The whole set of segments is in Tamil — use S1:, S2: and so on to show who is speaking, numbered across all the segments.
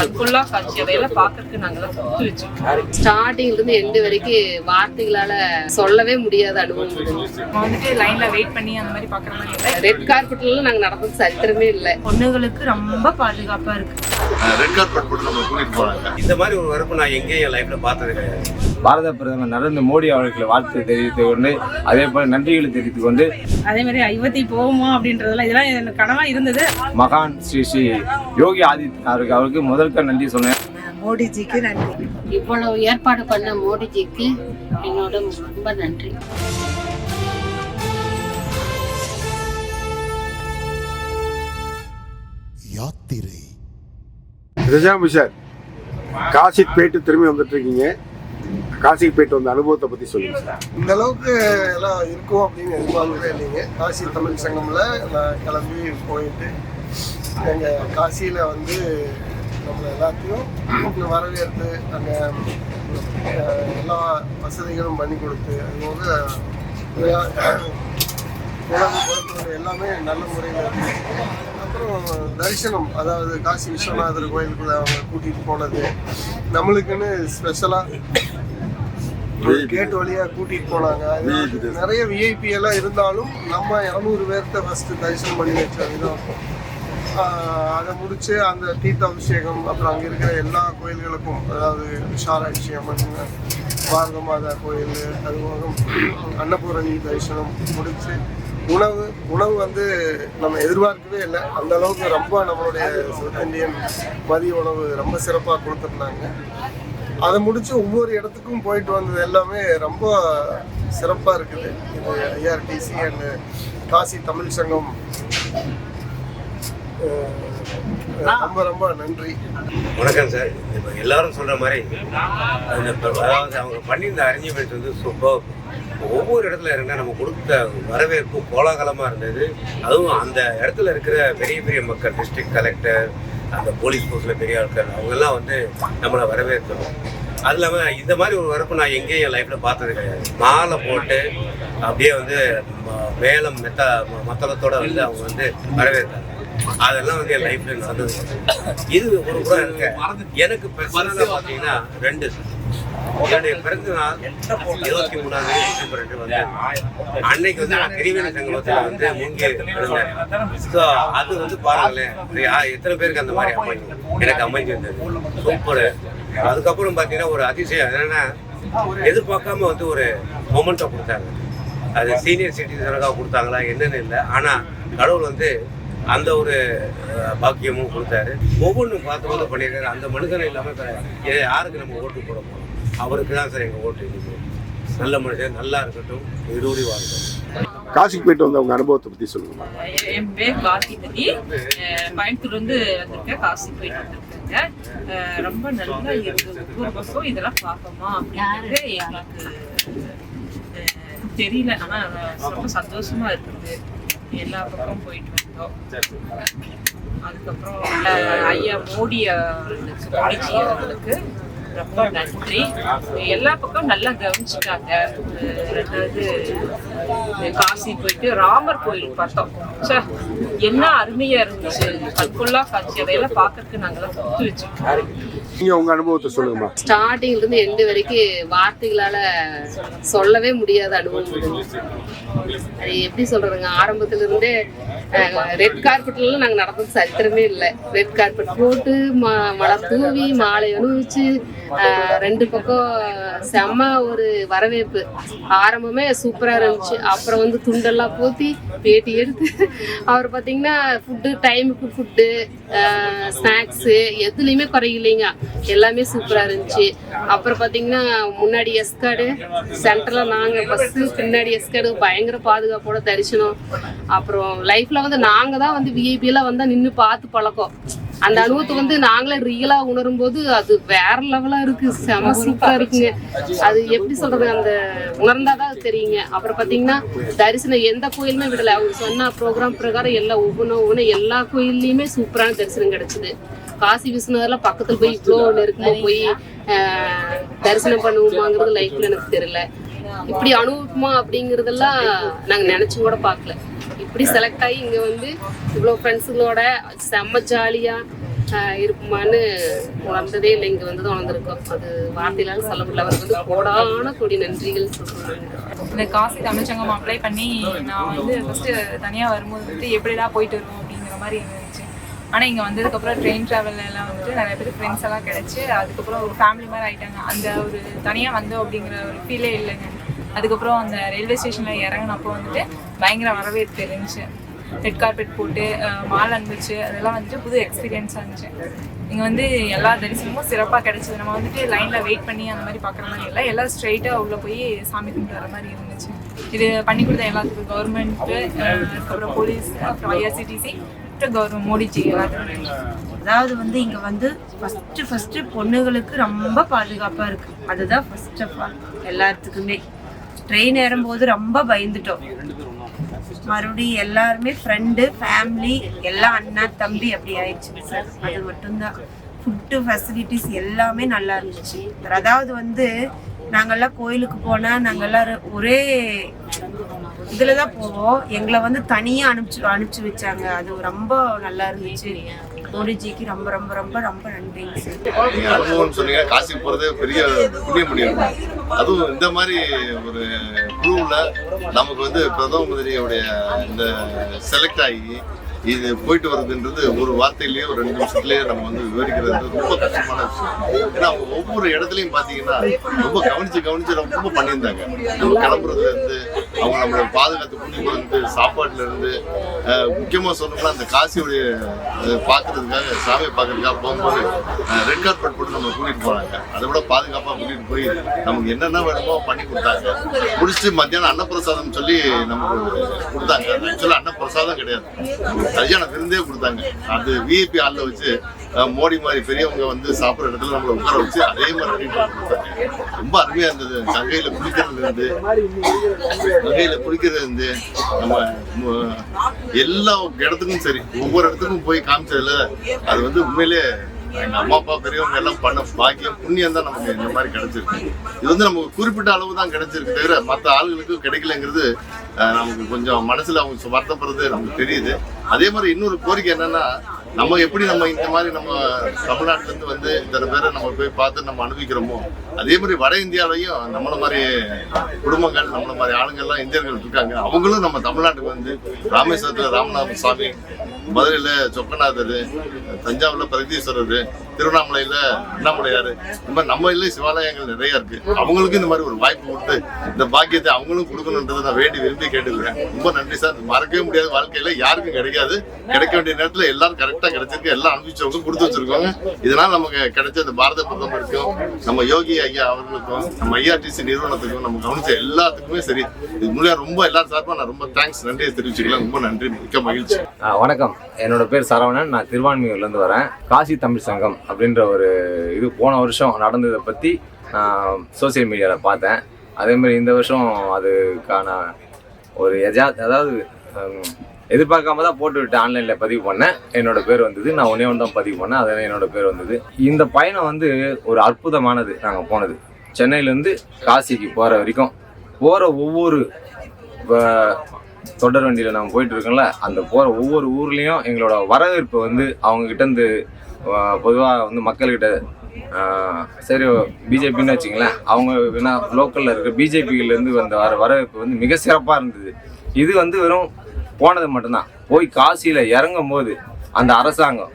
S1: கண்கொள்ளா காட்சி அதையெல்லாம் பார்க்கறதுக்கு நாங்கெல்லாம் கொடுத்து வச்சிருக்கோம்.
S2: ஸ்டார்டிங்ல இருந்து எண்டு வரைக்கும் வார்த்தைகளால சொல்லவே முடியாத அனுபவம்.
S3: வந்துட்டு லைன்ல வெயிட் பண்ணி அந்த மாதிரி பாக்குற மாதிரி
S2: ரெட் கார்பெட்ல நாங்க நடந்தது சரித்திரமே இல்லை.
S3: பொண்ணுகளுக்கு ரொம்ப பாதுகாப்பா இருக்கு.
S4: ரெட் கார்பெட் போட்டு நம்ம கூட்டிட்டு போறாங்க
S5: இந்த மாதிரி ஒரு வரப்பு நான் எங்கேயும் என் லைஃப்ல பார்த்தது கிடையாது.
S6: பாரத பிரதமர் நரேந்திர மோடி அவர்களுக்கு வாழ்த்து தெரிவித்துக் கொண்டு அதே போல நன்றிகளை தெரிவித்துக் கொண்டு
S3: அதே மாதிரி ஐவத்தி போகுமா அப்படின்றதெல்லாம் இதெல்லாம் எனக்கு கனவா இருந்தது.
S6: மகான் ஸ்ரீ ஸ்ரீ யோகி ஆதித்யநாத் அவருக்கு முதற்க நன்றி சொன்னேன்
S7: மோடிஜிக்கு நன்றி.
S2: இவ்வளவு ஏற்பாடு பண்ண மோடிஜிக்கு என்னோட ரொம்ப நன்றி.
S8: யாத்திரை.
S9: நிஜாமி சார் காசிக்கு போயிட்டு திரும்பி வந்துட்டு இருக்கீங்க காசிக்கு போயிட்டு வந்த அனுபவத்தை பத்தி சொல்லுங்க சார்.
S10: இந்த அளவுக்கு எல்லாம் இருக்கும் அப்படின்னு எதிர்பார்க்கவே இல்லைங்க. காசி தமிழ் சங்கம்ல நான் கிளம்பி போயிட்டு எங்கள் காசியில் வந்து நம்ம எல்லாத்தையும் வரவேற்று அங்கே எல்லா வசதிகளும் பண்ணி கொடுத்து அதுபோக அஹ், உணவு எல்லாமே நல்ல முறையில் இருக்கு அப்புறம் தரிசனம் அதாவது காசி விஸ்வநாதர் கோயிலுக்குள்ள அவங்க கூட்டிகிட்டு போனது. நம்மளுக்குன்னு ஸ்பெஷலாக கேட் வழியா கூட்டிட்டு போனாங்க. நிறைய விஐபி எல்லாம் இருந்தாலும் நம்ம இரநூறு பேர்த்த ஃபர்ஸ்ட் தரிசனம் பண்ணி வச்ச விதம். ஆஹ் அதை முடிச்சு அந்த தீர்த்த அபிஷேகம் அப்புறம் அங்க இருக்கிற எல்லா கோயில்களுக்கும் அதாவது விசாலாட்சி அம்மன் பாரத மாதா கோயில் அதுபோக அன்னபூரணி தரிசனம் முடிச்சு உணவு உணவு வந்து நம்ம எதிர்பார்க்கவே இல்லை. அந்த அளவுக்கு ரொம்ப நம்மளுடைய சவுத் இந்தியன் மதிய உணவு ரொம்ப சிறப்பாக கொடுத்துருந்தாங்க. அதை முடிச்சு ஒவ்வொரு இடத்துக்கும் போயிட்டு வந்தது எல்லாமே ரொம்ப சிறப்பாக இருக்குது. இது ஐஆர்டிசி அண்டு காசி தமிழ் சங்கம். ரொம்ப ரொம்ப நன்றி.
S5: வணக்கம் சார். இப்போ எல்லாரும் சொல்ற மாதிரி அதாவது அவங்க பண்ணியிருந்த அரேஞ்ச்மெண்ட் வந்து சூப்பர் ஒவ்வொரு இடத்துல இருந்தால் நம்ம கொடுத்த வரவேற்பு கோலாகலமாக இருந்தது. அதுவும் அந்த இடத்துல இருக்கிற பெரிய பெரிய மக்கள் டிஸ்ட்ரிக்ட் கலெக்டர் அந்த போலீஸ் போஸ்டில் பெரிய ஆட்கள் அவங்கெல்லாம் வந்து நம்மளை வரவேற்கணும். அது இல்லாமல் இந்த மாதிரி ஒரு வரப்பு நான் எங்கேயும் என் லைஃப்பில் பார்த்தது கிடையாது. மாலை போட்டு அப்படியே வந்து ம- மெத்த ம- மத்தளத்தோட வந்து அவங்க வந்து வரவேற்றாங்க. அதெல்லாம் வந்து என் லைஃப்ல நடந்தது இது ஒரு கூட எனக்கு எனக்கு பர்சனலாக பார்த்தீங்கன்னா ரெண்டு. என்னுடைய பிறந்த நாள் இருபத்தி மூணாம் தேதி டிசம்பர் ரெண்டு வந்து அன்னைக்கு வந்து நான் திரிவேணி சங்கமத்தில் வந்து முங்கே இருந்தேன் ஸோ அது வந்து பாருங்களேன் எத்தனை பேருக்கு அந்த மாதிரி அமைஞ்சு எனக்கு அமைஞ்சிருந்தது சூப்பர் அதுக்கப்புறம் பார்த்தீங்கன்னா ஒரு அதிசயம் என்னன்னா எதிர்பார்க்காம வந்து ஒரு மொமெண்ட்டை கொடுத்தாங்க. அது சீனியர் சிட்டிசனுக்காக கொடுத்தாங்களா என்னன்னு இல்லை. ஆனால் கடவுள் வந்து அந்த ஒரு பாக்கியமும் கொடுத்தாரு. ஒவ்வொன்றும் பார்த்து பார்த்து பண்ணியிருக்காரு. அந்த மனுஷனை இல்லாமல் யாருக்கு நம்ம ஓட்டு போட போகிறோம் அவருக்கு தான் சார் எங்கள் ஓட்டு இன்னைக்கு நல்ல மனுஷன் நல்லா இருக்கட்டும் இருபடி வாழ்க்கட்டும்
S9: காசிக்கு போயிட்டு வந்த உங்க அனுபவத்தை பத்தி சொல்லுங்க
S1: என் பேர் காந்திமதி அஹ் கோயம்புத்தூர்ல இருந்து வந்திருக்கேன் காசி போயிட்டு வந்திருக்கேங்க. ரொம்ப நல்லா இருந்தது இதெல்லாம் பார்ப்போமா அப்படிங்கிறது எங்களுக்கு அஹ் தெரியல. ஆனா ரொம்ப சந்தோஷமா இருக்குது. எல்லா பக்கம் போயிட்டு வந்தோம். அதுக்கப்புறம் ஐயா மோடி மோடிஜி அவர்களுக்கு. ரொம்ப நன்றி. எல்லா பக்கம் நல்லா கவனிச்சுட்டாங்க. ரெண்டாவது காசி போயிட்டு ராமர் கோயில் பார்த்தோம். ச்சே, என்ன அருமையா இருந்துச்சு. கண்கொள்ளா காட்சி. அதையெல்லாம் பார்க்கறதுக்கு நாங்கெல்லாம் கொடுத்து வச்சிருக்கோம்.
S9: நீங்க உங்க அனுபவத்தை சொல்லுங்கம்மா.
S2: ஸ்டார்டிங்ல இருந்து எண்டு வரைக்கும் வார்த்தைகளால சொல்லவே முடியாத அனுபவம். அது எப்படி சொல்றதுங்க ஆரம்பத்துல இருந்தே ரெட் கார்பெட்லாம் நாங்க நடந்தது சரித்திரமே இல்லை. ரெட் கார்பெட் போட்டு மா மலர் தூவி மாலை அணிவிச்சு ரெண்டு பக்கம் செம்ம ஒரு வரவேற்பு. ஆரம்பமே சூப்பரா இருந்துச்சு. அப்புறம் வந்து துண்டெல்லாம் போத்தி பேட்டி எடுத்து அவர் பார்த்தீங்கன்னா ஃபுட்டு டைமுக்கு ஃபுட்டு ஸ்நாக்ஸு எதுலேயுமே குறையில்லைங்க எல்லாமே சூப்பராக இருந்துச்சு. அப்புறம் பார்த்தீங்கன்னா முன்னாடி எஸ்கார்டு சென்டரில் நாங்கள் பஸ்ஸு பின்னாடி எஸ்கார்டு பயங்கர பாதுகாப்போட தரிசனம். அப்புறம் லைஃப்பில் வந்து நாங்கள் தான் வந்து VIP எல்லாம் வந்தால் நின்று பார்த்து பழக்கம். அந்த அனுபவத்தை வந்து நாங்களே ரியலாக உணரும் போது அது வேற லெவலாக இருக்கு. செம சூப்பராக இருக்குங்க. அது எப்படி சொல்றது? அந்த உணர்ந்தாதான் தெரியுங்க. அப்புறம் பார்த்தீங்கன்னா தரிசனம் எந்த கோயிலுமே விடலை. அவங்க சொன்ன ப்ரோக்ராம் பிரகாரம் எல்லா ஒவ்வொன்றும் ஒவ்வொன்றும் எல்லா கோயில்லையுமே சூப்பரான தரிசனம் கிடைச்சிது. காசி விஸ்வநாதர்ல பக்கத்துல போய் இவ்வளோ நெருக்கமா போய் ஆஹ், தரிசனம் பண்ணுவோமாங்கிறது லைஃப்ல எனக்கு தெரியல. இப்படி அனுபவமா அப்படிங்கறதெல்லாம் நாங்க நினைச்சு கூட பார்க்கல. இப்படி செலக்ட் ஆகி இங்கே வந்து இவ்வளோ ஃப்ரெண்ட்ஸுங்களோட செம்ம ஜாலியாக இருக்குமான்னு உணர்ந்ததே இல்லை. இங்கே வந்து உணர்ந்துருக்கோம். அது வார்த்தையிலால சொல்ல முடியல. அவருக்கு வந்து கோடான கொடி நன்றிகள் சொல்கிறாங்க
S8: இந்த காசி தமிழ்ச்சங்கம் அப்ளை பண்ணி நான் வந்து ஃபஸ்ட்டு தனியாக வரும்போது வந்துட்டு எப்படிடா போயிட்டு வருவோம் அப்படிங்கிற மாதிரி இருந்துச்சு. ஆனால் இங்கே வந்ததுக்கப்புறம் ட்ரெயின் ட்ராவல் எல்லாம் வந்துட்டு நிறைய பேர் ஃப்ரெண்ட்ஸ் எல்லாம் கிடச்சி அதுக்கப்புறம் ஒரு ஃபேமிலி மாதிரி ஆயிட்டாங்க. அந்த ஒரு தனியாக வந்தோம் அப்படிங்கிற ஒரு ஃபீலே இல்லைங்க. அதுக்கப்புறம் அந்த ரயில்வே ஸ்டேஷனில் இறங்கினப்போ வந்துட்டு பயங்கர வரவேற்பு இருந்துச்சு. ரெட் கார்பெட் போட்டு மால் இருந்துச்சு அதெல்லாம் வந்துட்டு புது எக்ஸ்பீரியன்ஸாக இருந்துச்சு. இங்கே வந்து எல்லா தரிசனமும் சிறப்பாக கிடைச்சது. நம்ம வந்துட்டு லைனில் வெயிட் பண்ணி அந்த மாதிரி பார்க்குற மாதிரி இல்லை. எல்லாம் ஸ்ட்ரைட்டாக உள்ளே போய் சாமி கும்பிட்டு வர மாதிரி இருந்துச்சு. இது பண்ணி கொடுத்த எல்லாத்துக்கும் கவர்மெண்ட்டு அதுக்கப்புறம் போலீஸ் அப்புறம் ஐஆர்சிடிசி கவர்மெண்ட் மோடிஜி எல்லாத்துக்கும்.
S7: அதாவது வந்து இங்க வந்து ஃபர்ஸ்ட் ஃபர்ஸ்ட் பொண்ணுங்களுக்கு ரொம்ப பாதுகாப்பா இருக்கு. அதுதான் ஃபர்ஸ்ட் ஆஃப் ஆல் எல்லாத்துக்குமே. ட்ரெயின் ஏறும்போது ரொம்ப பயந்துட்டோம். மறுபடியும் எல்லாருமே ஃப்ரெண்டு ஃபேமிலி எல்லாம் அண்ணா தம்பி அப்படி ஆயிடுச்சு. சார் அது மட்டும்தான். ஃபுட்டு ஃபெசிலிட்டிஸ் எல்லாமே நல்லா இருந்துச்சு. அதாவது வந்து நாங்கெல்லாம் கோயிலுக்கு போனால் நாங்கள்லாம் ஒரே இதில் தான் போவோம் எங்களை வந்து தனியாக அனுப்பிச்சு அனுப்பிச்சு வச்சாங்க. அது ரொம்ப நல்லா இருந்துச்சு. மோடிஜிக்கு ரொம்ப ரொம்ப ரொம்ப ரொம்ப நன்றிங்க சார்
S4: நீங்க சொன்னீங்க. காசி போறது பெரிய புண்ணியம். முடியும் அதுவும் இந்த மாதிரி ஒரு குழுவுல நமக்கு வந்து பிரதம மந்திரியோடைய இந்த செலக்ட் ஆகி இது போயிட்டு வருதுன்றது ஒரு வார்த்தையிலேயே ஒரு ரெண்டு நிமிஷத்துலயே நம்ம வந்து விவரிக்கிறது ரொம்ப கஷ்டமான விஷயம். ஏன்னா அவங்க ஒவ்வொரு இடத்துலயும் பாத்தீங்கன்னா ரொம்ப கவனிச்சு கவனிச்சு ரொம்ப பண்ணியிருந்தாங்க. நம்ம கிளம்புறதுல இருந்து அவங்க நம்மளை பாதுகாத்து கூட்டிட்டு வந்து சாப்பாட்டுல இருந்து முக்கியமாக முக்கியமா சொல்லணும்னா அந்த காசியுடைய அஹ், பார்க்கறதுக்காக சாமியை பார்க்கறதுக்காக போகும்போது ரெட் கார்பெட் போட்டு நம்ம கூட்டிட்டு போனாங்க. அதை விட பாதுகாப்பா கூட்டிட்டு போய் நமக்கு என்னென்ன வேணுமோ பண்ணி கொடுத்தாங்க. முடிச்சுட்டு மத்தியானம் அன்னப்பிரசாதம் சொல்லி நமக்கு கொடுத்தாங்க. ஆக்சுவலாக அன்னப்பிரசாதம் கிடையாது. கல்யாண விருந்தே கொடுத்தாங்க. அது விஐபி ஹாலில் வச்சு மோடி மாதிரி பெரியவங்க வந்து சாப்பிட்ற இடத்துல நம்மளை உட்கார வச்சு அதே மாதிரி கொடுத்தாங்க. ரொம்ப அருமையா இருந்தது. கங்கையில குளிக்கிறதுல இருந்து கங்கையில குளிக்கிறது இருந்து நம்ம எல்லா இடத்துக்கும் சரி ஒவ்வொரு இடத்துக்கும் போய் காமிச்சதுல அது வந்து உண்மையிலே எங்க அம்மா அப்பா பெரியவங்க எல்லாம் பண்ண பாக்கியம் புண்ணியம் தான் நமக்கு இந்த மாதிரி கிடைச்சிருக்கு. இது வந்து நமக்கு குறிப்பிட்ட அளவு தான் கிடைச்சிருக்கு தவிர மற்ற ஆளுகளுக்கு கிடைக்கலங்கிறது நமக்கு கொஞ்சம் மனசுல அவங்க வருத்தப்படுறது நமக்கு தெரியுது. அதே மாதிரி இன்னொரு கோரிக்கை என்னன்னா நம்ம எப்படி நம்ம இந்த மாதிரி நம்ம தமிழ்நாட்டுல இருந்து வந்து இத்தனை பேரை நம்ம போய் பார்த்து நம்ம அனுபவிக்கிறோமோ அதே மாதிரி வட இந்தியாவிலையும் நம்மள மாதிரி குடும்பங்கள் நம்மள மாதிரி ஆளுங்கள்லாம் இந்தியர்கள் இருக்காங்க. அவங்களும் நம்ம தமிழ்நாட்டுக்கு வந்து ராமேஸ்வரத்துல ராமநாத சுவாமி மதுரையில சொக்கநாதர் தஞ்சாவூர்ல பிரகதீஸ்வரர் திருவண்ணாமலையில அண்ணாமலையார் இந்த மாதிரி நம்ம இல்லை சிவாலயங்கள் நிறைய இருக்கு. அவங்களுக்கும் இந்த மாதிரி ஒரு வாய்ப்பு கொடுத்து இந்த பாக்கியத்தை அவங்களும் கொடுக்கணுன்றதை நான் வேண்டி விரும்பி கேட்டுக்கிறேன் ரொம்ப நன்றி சார். மறக்கவே முடியாத வாழ்க்கையில யாருக்கும் கிடைக்காது. கிடைக்க வேண்டிய நேரத்துல எல்லாரும் கரெக்டா கிடைச்சிருக்கு. எல்லாம் அனுப்பிச்சவங்க கொடுத்து வச்சிருக்காங்க இதனால நமக்கு கிடைச்ச இந்த பாரத பிரதமருக்கும் நம்ம யோகி ஐயா அவர்களுக்கும் நம்ம ஐஆர்டிசி நிறுவனத்துக்கும் நம்ம கவனிச்ச எல்லாத்துக்குமே சரி. இது மூலியம் ரொம்ப எல்லாரும் சார்பா நான் ரொம்ப தேங்க்ஸ் நன்றியை தெரிவிச்சுக்கலாம் ரொம்ப நன்றி மிக்க மகிழ்ச்சி.
S6: வணக்கம். என்னோட பேர் சரவணன். நான் திருவான்மியூர்லேருந்து வரேன். காசி தமிழ் சங்கம் அப்படின்ற ஒரு இது போன வருஷம் நடந்ததை பற்றி நான் சோசியல் மீடியாவில் பார்த்தேன். அதே மாதிரி இந்த வருஷம் அதுக்கான ஒரு எஜா அதாவது எதிர்பார்க்காம தான் போட்டு விட்டு ஆன்லைனில் பதிவு பண்ணேன். என்னோட பேர் வந்தது. நான் ஒன்றே ஒன்று தான் பதிவு பண்ணேன். அதே என்னோட பேர் வந்தது. இந்த பயணம் வந்து ஒரு அற்புதமானது. நாங்கள் போனது. சென்னையிலேருந்து காசிக்கு போகிற வரைக்கும் போகிற ஒவ்வொரு இப்போ தொடர் வண்டியில் நாங்கள் போயிட்டுருக்கோம்ல அந்த போகிற ஒவ்வொரு ஊர்லேயும் எங்களோட வரவேற்பு வந்து அவங்கக்கிட்ட இருந்து பொதுவாக வந்து மக்கள்கிட்ட சரி பிஜேபின்னு வச்சுங்களேன் அவங்க வேணா லோக்கலில் இருக்க பிஜேபியிலேருந்து வந்த வர வரவேற்பு வந்து மிக சிறப்பாக இருந்தது. இது வந்து வெறும் போனது மட்டும்தான். போய் காசியில் இறங்கும் போது அந்த அரசாங்கம்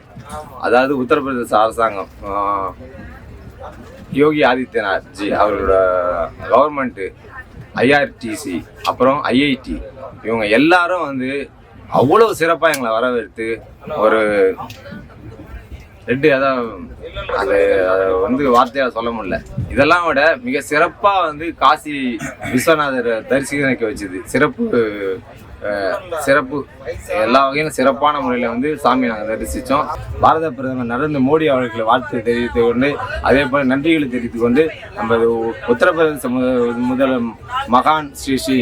S6: அதாவது உத்தரப்பிரதேச அரசாங்கம் யோகி ஆதித்யநாத் ஜி அவரோட கவர்மெண்ட்டு ஐஆர்டிசி அப்புறம் ஐஐடி இவங்க எல்லாரும் வந்து அவ்வளோ சிறப்பாக எங்களை வரவேற்று ஒரு ரெண்டு அதான் அது அதை வந்து வார்த்தையால் சொல்ல முடியல. இதெல்லாம் விட மிக சிறப்பாக வந்து காசி விஸ்வநாதரை தரிசிக்க வச்சது. சிறப்பு சிறப்பு. எல்லா வகையிலும் சிறப்பான முறையில் வந்து சாமி நாங்கள் தரிசித்தோம் பாரத பிரதமர் நரேந்திர மோடி அவர்களுக்கு வாழ்த்து தெரிவித்துக் கொண்டு அதே போல் நன்றிகளை தெரிவித்துக் கொண்டு நம்ம உ- உத்தரப்பிரதேச முதல் மகான் ஸ்ரீ ஸ்ரீ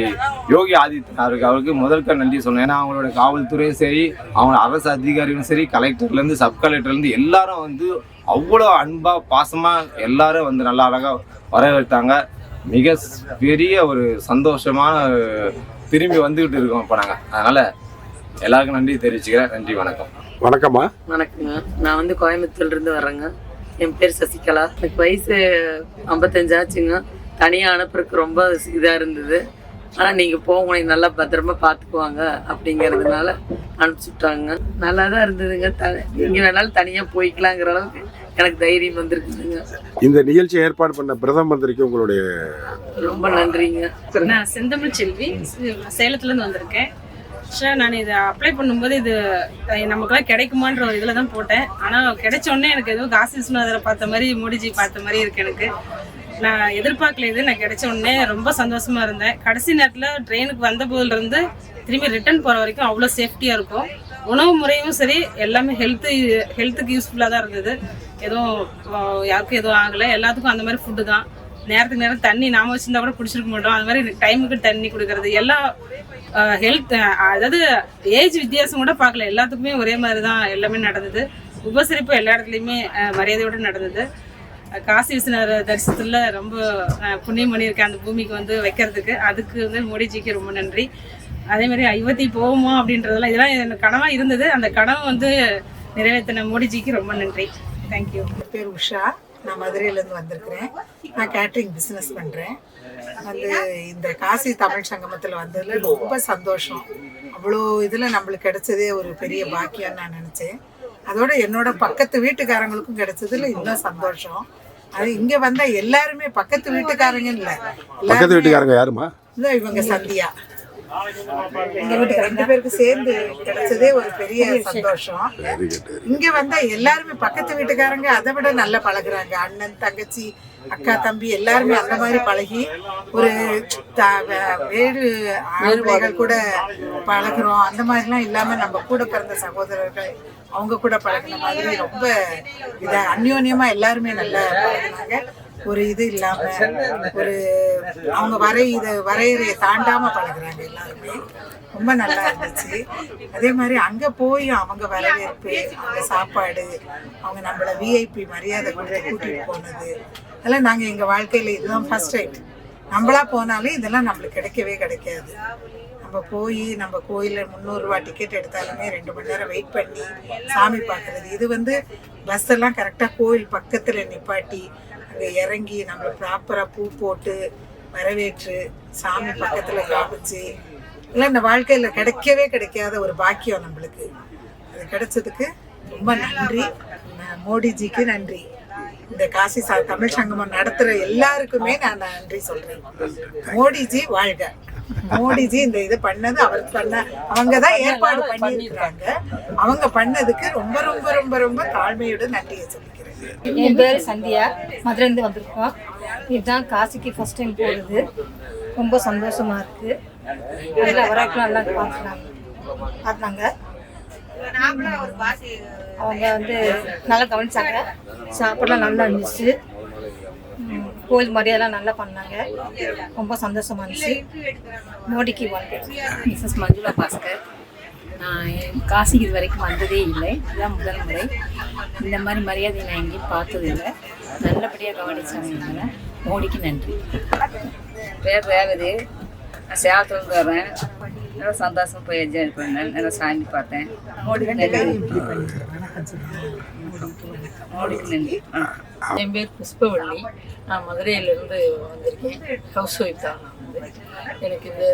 S6: யோகி ஆதித்யநாத் அவருக்கு முதல்க நன்றி சொன்னேன் ஏன்னா அவங்களோட காவல்துறையும் சரி அவங்க அரசு அதிகாரிகளும் சரி கலெக்டர்லேருந்து சப் கலெக்டர்லேருந்து எல்லாரும் வந்து அவ்வளோ அன்பாக பாசமாக எல்லாரும் வந்து நல்லா அழகாக வரவேற்றாங்க. மிக பெரிய ஒரு சந்தோஷமான திரும்பி வந்துக்கிட்டு இருக்கோம் இப்போ நாங்கள் அதனால் எல்லாருக்கும் நன்றி தெரிவிச்சுக்கிறேன். நன்றி வணக்கம்.
S9: வணக்கம்மா.
S11: வணக்கங்க நான் வந்து கோயம்புத்தூர்ல இருந்து வரேங்க. என் பேர் சசிகலா. எனக்கு வயசு ஐம்பத்தஞ்சு ஆச்சுங்க. தனியாக அனுப்புறதுக்கு ரொம்ப இதாக இருந்தது. ஆனால் நீங்கள் போங்க. நல்லா பத்திரமா பார்த்துக்குவாங்க அப்படிங்கிறதுனால அனுப்பிச்சுட்டாங்க. நல்லா தான் இருந்ததுங்க. த நீங்கள் வேணாலும் தனியாக போய்க்கலாங்கிற அளவுக்கு எனக்கு தைரியம் வந்திருக்குதுங்க.
S9: இந்த நிகழ்ச்சி ஏற்பாடு பண்ண பிரதம மந்திரிக்கு உங்களுடைய
S11: ரொம்ப நன்றிங்க.
S3: நான் செந்தமிழ் செல்வி சேலத்துலேருந்து வந்திருக்கேன். ஆக்சுவலாக நான் இதை அப்ளை பண்ணும்போது இது அஹ், நமக்கெல்லாம் கிடைக்குமான்ற ஒரு இதில் தான் போட்டேன். ஆனால் கிடைச்ச உடனே எனக்கு எதுவும் காசு விஸ்வநாதரை பார்த்த மாதிரி மோடிஜி பார்த்த மாதிரி இருக்கு எனக்கு. நான் எதிர்பார்க்கல இது. நான் கிடைச்ச உடனே ரொம்ப சந்தோஷமா இருந்தேன். கடைசி நேரத்தில் ட்ரெயினுக்கு வந்த போதுல இருந்து திரும்பி ரிட்டர்ன் போகிற வரைக்கும் அவ்வளோ சேஃப்டியாக இருக்கும். உணவு முறையும் சரி எல்லாமே ஹெல்த்து ஹெல்த்துக்கு யூஸ்ஃபுல்லாக தான் இருந்தது. எதுவும் யாருக்கும் எதுவும் ஆகலை. எல்லாத்துக்கும் அந்த மாதிரி ஃபுட்டு தான். நேரத்துக்கு நேரம் தண்ணி நாம வச்சிருந்தா கூட பிடிச்சிருக்க மாட்டோம். அது மாதிரி டைமுக்கு தண்ணி கொடுக்கறது எல்லா ஹெல்த் அதாவது ஏஜ் வித்தியாசம் கூட பார்க்கல. எல்லாத்துக்குமே ஒரே மாதிரி தான் எல்லாமே நடந்தது. உபசரிப்பு எல்லா இடத்துலையுமே மரியாதையோடு நடந்தது. காசி விஸ்வநாதர் தரிசனத்தில் ரொம்ப புண்ணியம் பண்ணியிருக்கேன் அந்த பூமிக்கு வந்து வைக்கிறதுக்கு. அதுக்கு வந்து மோடிஜிக்கு ரொம்ப நன்றி. அதே மாதிரி ஐவத்தி போவோமா அப்படின்றதெல்லாம் இதெல்லாம் எனக்கு கனவாக இருந்தது. அந்த கனவு வந்து நிறைவேற்றின மோடிஜிக்கு ரொம்ப நன்றி. தேங்க்யூ
S12: என் பேர் உஷா. நான் மதுரையிலேருந்து வந்திருக்கிறேன். நான் கேட்ரிங் பிஸ்னஸ் பண்ணுறேன் வந்து இந்த காசி தமிழ் சங்கமத்தில் வந்ததில் ரொம்ப சந்தோஷம். அவ்வளோ இதில் நம்மளுக்கு கிடைச்சதே ஒரு பெரிய பாக்கியம் நான் நினச்சேன். அதோட என்னோட பக்கத்து வீட்டுக்காரங்களுக்கும் கிடைச்சதுல இன்னும் சந்தோஷம். அது இங்கே வந்தால் எல்லாருமே பக்கத்து வீட்டுக்காரங்க இல்லை.
S9: பக்கத்து வீட்டுக்காரங்க யாருமா
S12: இவங்க சந்தியா. எங்க வீட்டுக்கு ரெண்டு பேருக்கு சேர்ந்து கிடைச்சதே ஒரு பெரிய சந்தோஷம். இங்க வந்தா எல்லாருமே பக்கத்து வீட்டுக்காரங்க அதை விட நல்லா பழகுறாங்க. அண்ணன் தங்கச்சி அக்கா தம்பி எல்லாருமே அந்த மாதிரி பழகி ஒரு வேறு ஆளுமைகள் கூட பழகுறோம். அந்த மாதிரிலாம் இல்லாம நம்ம கூட பிறந்த சகோதரர்கள் அவங்க கூட பழகுன மாதிரி ரொம்ப இத அந்யோன்யமா எல்லாருமே நல்லா பழகுனாங்க. ஒரு இது இல்லாம ஒரு அவங்க வரை இது வரையறையை தாண்டாம பழகுறாங்க எல்லாருமே. ரொம்ப நல்லா இருந்துச்சு. அதே மாதிரி அங்க போய் அவங்க வரவேற்பு அவங்க சாப்பாடு அவங்க நம்மள விஐபி மரியாதை கொடுத்து கூட்டிட்டு போனது. அதெல்லாம் நாங்க எங்க வாழ்க்கையில இதுதான் ஃபர்ஸ்ட் டைம் நம்மளா போனாலும் இதெல்லாம் நம்மளுக்கு கிடைக்கவே கிடைக்காது. நம்ம போய் நம்ம கோயிலில் முந்நூறுரூவா டிக்கெட் எடுத்தாலுமே ரெண்டு மணி நேரம் வெயிட் பண்ணி சாமி பார்க்குறது. இது வந்து பஸ் எல்லாம் கரெக்டாக கோயில் பக்கத்தில் நிப்பாட்டி அங்கே இறங்கி நம்மளை ப்ராப்பராக பூ போட்டு வரவேற்று சாமி பக்கத்தில் காமிச்சு எல்லாம் இந்த வாழ்க்கையில் கிடைக்கவே கிடைக்காத ஒரு பாக்கியம் நம்மளுக்கு. அது கிடைச்சதுக்கு ரொம்ப நன்றி. மோடிஜிக்கு நன்றி. இந்த காசி சா தமிழ் சங்கமம் நடத்துகிற எல்லாருக்குமே நான் நன்றி சொல்கிறேன் மோடிஜி வாழ்க. மோடிஜி இந்த இது பண்ணது அவர் பண்ண அவங்க தான் ஏற்பாடு பண்ணியிருக்காங்க அவங்க பண்ணதுக்கு ரொம்ப ரொம்ப ரொம்ப ரொம்ப தாழ்மையோட நன்றியை சொல்லி
S13: என் பேர் சந்தியா. மதுரைலேருந்து வந்திருக்கோம். இதுதான் காசிக்கு ஃபர்ஸ்ட் டைம் போகிறது ரொம்ப சந்தோஷமா இருக்கு. அதில் வராக்கெல்லாம் நல்லா பார்த்துனாங்க பார்த்தாங்க. அவங்க வந்து நல்லா கவனிச்சாங்க. சாப்பாடுலாம் நல்லா இருந்துச்சு. கோயில் மரியாதைலாம் நல்லா பண்ணாங்க. ரொம்ப சந்தோஷமா இருந்துச்சு. மோடிக்கு வாழ்க்கை
S14: மிஸ்ஸஸ் மஞ்சுளா பாஸ்கர். காசிக்கு இது வரைக்கும் வந்ததே இல்லை. இதுதான் முதல் முறை. இந்த மாதிரி மரியாதை நான் எங்கேயும் பார்த்ததில்லை. நல்லபடியாக கவனிச்சாங்க மோடிக்கு நன்றி.
S11: பேர் ரேவதி நான் சேலத்துலேருந்து வரேன் நல்லா சந்தோஷம் போய் என்ஜாய் பண்ணேன். நல்லா சாமி பார்த்தேன். மோடிக்கு நன்றி.
S1: என் பேர் புஷ்பவள்ளி. நான் மதுரையிலேருந்து வந்திருக்கேன். ஹவுஸ் ஒய்ஃப் தான் நான் வந்து. எனக்கு இந்த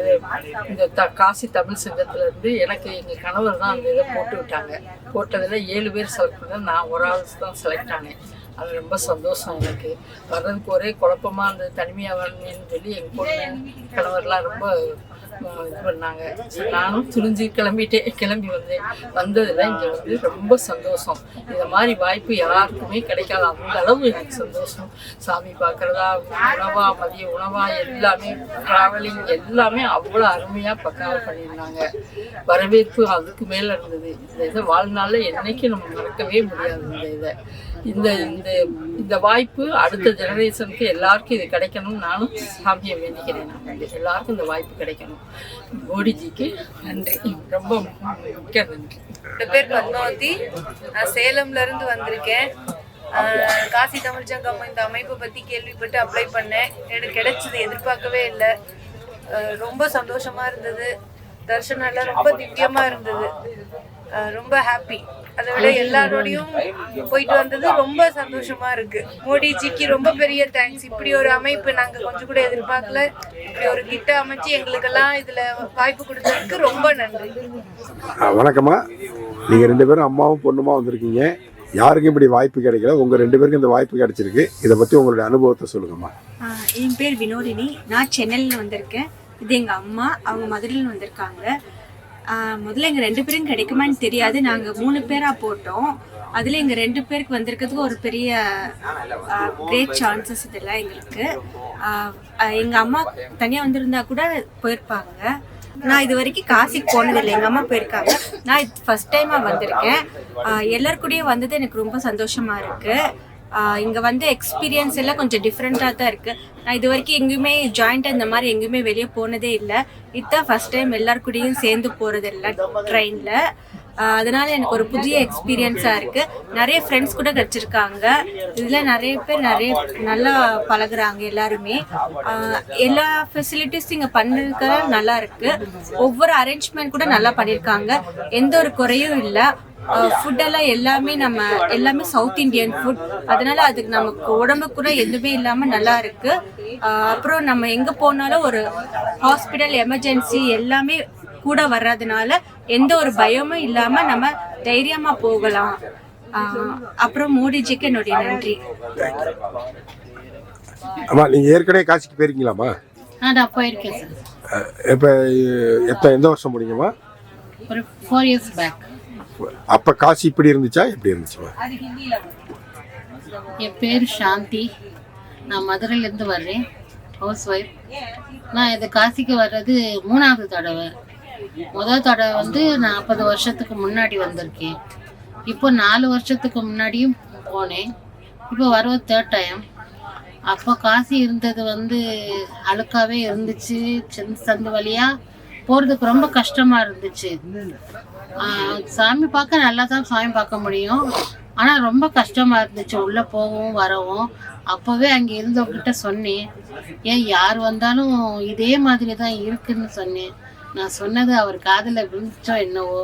S1: இந்த த காசி தமிழ் சங்கத்துலேருந்து எனக்கு எங்கள் கணவர் தான் அந்த இதை போட்டு விட்டாங்க. போட்டதில் ஏழு பேர் செலக்ட் பண்ண நான் ஒரு ஆள் தான் செலக்ட் ஆனேன். அது ரொம்ப சந்தோஷம் எனக்கு. வர்றதுக்கு ஒரே குழப்பமாக இருந்தது. தனிமையாக வரணுமேன்னு சொல்லி எங்கள் பொண்ணு கணவர்லாம் ரொம்ப இது பண்ணாங்க. நானும் துணிஞ்சு கிளம்பிட்டே கிளம்பி வந்தேன். வந்ததில் இங்கே வந்து ரொம்ப சந்தோஷம். இந்த மாதிரி வாய்ப்பு யாருக்குமே கிடைக்காது. அந்த அளவு எனக்கு சந்தோஷம். சாமி பார்க்குறதா உணவா மதிய உணவா எல்லாமே ட்ராவலிங் எல்லாமே அவ்வளோ அருமையாக பக்காவாக பண்ணியிருந்தாங்க. வரவேற்பு அதுக்கு மேலே இருந்தது. இந்த இதை வாழ்நாளில் என்னைக்கும் நம்ம மறக்கவே முடியாது இந்த இதை. இந்த இந்த இந்த வாய்ப்பு அடுத்த ஜெனரேஷனுக்கு எல்லாருக்கும் இது கிடைக்கணும்னு நானும் சாமியை வேண்டிக்கிறேன். நான் எல்லாருக்கும் இந்த வாய்ப்பு கிடைக்கணும். மோடிஜிக்கு நன்றி. ரொம்ப மிக்க நன்றி
S8: என் பேர் பத்மாவதி. நான் சேலம்ல இருந்து வந்திருக்கேன். காசி தமிழ் சங்கம் இந்த அமைப்பை பத்தி கேள்விப்பட்டு அப்ளை பண்ணேன். எனக்கு கிடைச்சது எதிர்பார்க்கவே இல்லை. ரொம்ப சந்தோஷமா இருந்தது.
S15: தரிசனம் எல்லாம் ரொம்ப திவ்யமா இருந்தது. ரொம்ப ஹாப்பி அதை விட எல்லாரோடையும் போயிட்டு வந்தது ரொம்ப சந்தோஷமா இருக்கு. மோடிஜிக்கு ரொம்ப பெரிய தேங்க்ஸ் இப்படி ஒரு அமைப்பு நாங்க கொஞ்சம் கூட எதிர்பார்க்கல. இப்படி ஒரு கிட்ட அமைச்சு எங்களுக்கெல்லாம் இதுல வாய்ப்பு கொடுத்ததுக்கு ரொம்ப நன்றி.
S9: வணக்கம்மா. நீங்கள் ரெண்டு பேரும் அம்மாவும் பொண்ணுமா வந்திருக்கீங்க. யாருக்கும் இப்படி வாய்ப்பு கிடைக்கல. உங்கள் ரெண்டு பேருக்கும் இந்த வாய்ப்பு கிடைச்சிருக்கு. இதை பற்றி உங்களுடைய அனுபவத்தை சொல்லுங்கம்மா.
S13: என் பேர் வினோதினி. நான் சென்னையில் வந்திருக்கேன். இது எங்கள் அம்மா. அவங்க மதுரையில் வந்திருக்காங்க. முதல்ல எங்கள் ரெண்டு பேரும் கிடைக்குமான்னு தெரியாது. நாங்கள் மூணு பேராக போட்டோம். அதில் எங்கள் ரெண்டு பேருக்கு வந்திருக்கிறதுக்கு ஒரு பெரிய கிரேட் சான்சஸ் இதெல்லாம் எங்களுக்கு. எங்கள் அம்மா தனியாக வந்திருந்தா கூட போயிருப்பாங்க. நான் இது வரைக்கும் காசிக்கு போனதில்லை. எங்கள் அம்மா போயிருக்காங்க. நான் இது ஃபஸ்ட் டைமாக வந்திருக்கேன். ஆஹ் கூடயும் வந்தது எனக்கு ரொம்ப சந்தோஷமாக இருக்குது இங்கே வந்து எக்ஸ்பீரியன்ஸ் எல்லாம் கொஞ்சம் டிஃப்ரெண்ட்டாக தான் இருக்குது நான் இது வரைக்கும் எங்கேயுமே ஜாயிண்ட் இந்த மாதிரி எங்கேயுமே வெளியே போனதே இல்லை. இதுதான் ஃபஸ்ட் டைம் எல்லார் கூடயும் சேர்ந்து போகிறது இல்லை ட்ரெயினில் அதனால் எனக்கு ஒரு புதிய எக்ஸ்பீரியன்ஸாக இருக்குது நிறைய ஃப்ரெண்ட்ஸ் கூட கிடச்சிருக்காங்க இதில் நிறைய பேர் நிறைய நல்லா பழகுறாங்க எல்லாருமே. எல்லா ஃபெசிலிட்டிஸ் இங்கே பண்ணிருக்க நல்லா இருக்குது ஒவ்வொரு அரேஞ்ச்மெண்ட் கூட நல்லா பண்ணியிருக்காங்க எந்த ஒரு குறையும் இல்லை. ஃபுட்டெல்லாம் எல்லாமே நம்ம எல்லாமே சவுத் இந்தியன் ஃபுட் அதனால அதுக்கு நமக்கு உடம்பு கூட எதுவுமே இல்லாமல் நல்லா இருக்கு. அப்புறம் நம்ம எங்கே போனாலும் ஒரு ஹாஸ்பிட்டல் எமர்ஜென்சி எல்லாமே கூட வர்றதுனால எந்த ஒரு பயமும் இல்லாமல் நம்ம தைரியமாக போகலாம். அப்புறம் மோடிஜிக்கு என்னுடைய நன்றி.
S9: அம்மா நீங்கள் ஏற்கனவே காசிக்கு போயிருக்கீங்களாம்மா?
S14: நான் போயிருக்கேன் சார்
S9: இப்போ எத்தனை எந்த வருஷம் போனீங்கம்மா
S14: ஒரு ஃபோர் இயர்ஸ் பேக்
S9: அப்போ காசு இப்படி இருந்துச்சா? எப்படி இருந்துச்சு?
S14: என் பேர் சாந்தி. நான் மதுரையிலேருந்து வர்றேன். ஹவுஸ் ஒய்ஃப் நான் இது காசிக்கு வர்றது மூணாவது தடவை. முதல் தடவை வந்து நாற்பது வருஷத்துக்கு முன்னாடி வந்திருக்கேன். இப்போ நாலு வருஷத்துக்கு முன்னாடியும் போனேன். இப்போ வருவது தேர்ட் டைம் அப்போ காசி இருந்தது வந்து அழுக்காவே இருந்துச்சு. சின்ன சந்து வழியாக போகிறதுக்கு ரொம்ப கஷ்டமாக இருந்துச்சு. சாமி பார்க்க நல்லா தான் சாமி பார்க்க முடியும். ஆனால் ரொம்ப கஷ்டமாக இருந்துச்சு. உள்ளே போகவும் வரவும். அப்போவே அங்கே இருந்தவங்கிட்ட சொன்னேன். ஏன் யார் வந்தாலும் இதே மாதிரி தான் இருக்குன்னு சொன்னேன். நான் சொன்னது அவர் காதில் விழுந்துச்சோ என்னவோ.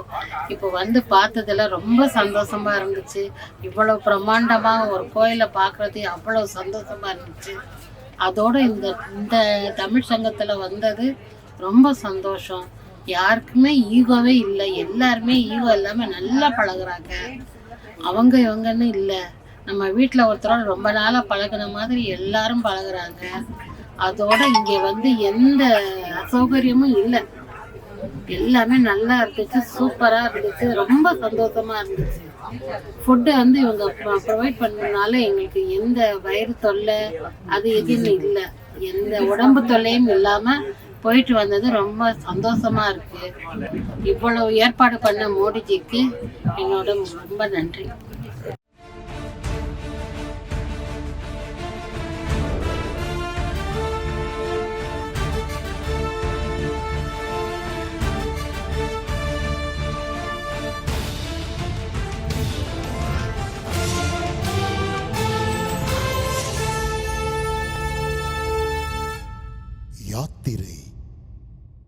S14: இப்போ வந்து பார்த்ததுல ரொம்ப சந்தோஷமா இருந்துச்சு. இவ்வளோ பிரம்மாண்டமாக ஒரு கோயிலை பார்க்குறது அவ்வளோ சந்தோஷமாக இருந்துச்சு. அதோடு இந்த இந்த தமிழ் சங்கத்தில் வந்தது ரொம்ப சந்தோஷம். யாருக்குமே ஈகோவே இல்லை. எல்லாருமே ஈகோ இல்லாமல் நல்லா பழகுறாங்க. அவங்க இவங்கன்னு இல்லை. நம்ம வீட்டில் ஒருத்தரோட ரொம்ப நாளாக பழகுன மாதிரி எல்லாரும் பழகுறாங்க. அதோட இங்கே வந்து எந்த அசௌகரியமும் இல்லை. எல்லாமே நல்லா இருந்துச்சு. சூப்பராக இருந்துச்சு. ரொம்ப சந்தோஷமா இருந்துச்சு. ஃபுட்டு வந்து இவங்க ப்ரொவைட் பண்ணனால எங்களுக்கு எந்த வயிறு தொல்லை அது எதுன்னு இல்லை. எந்த உடம்பு தொல்லையும் இல்லாமல் போயிட்டு வந்தது ரொம்ப சந்தோஷமா இருக்கு. இவ்வளவு ஏற்பாடு பண்ண மோடிஜிக்கு என்னோட ரொம்ப நன்றி.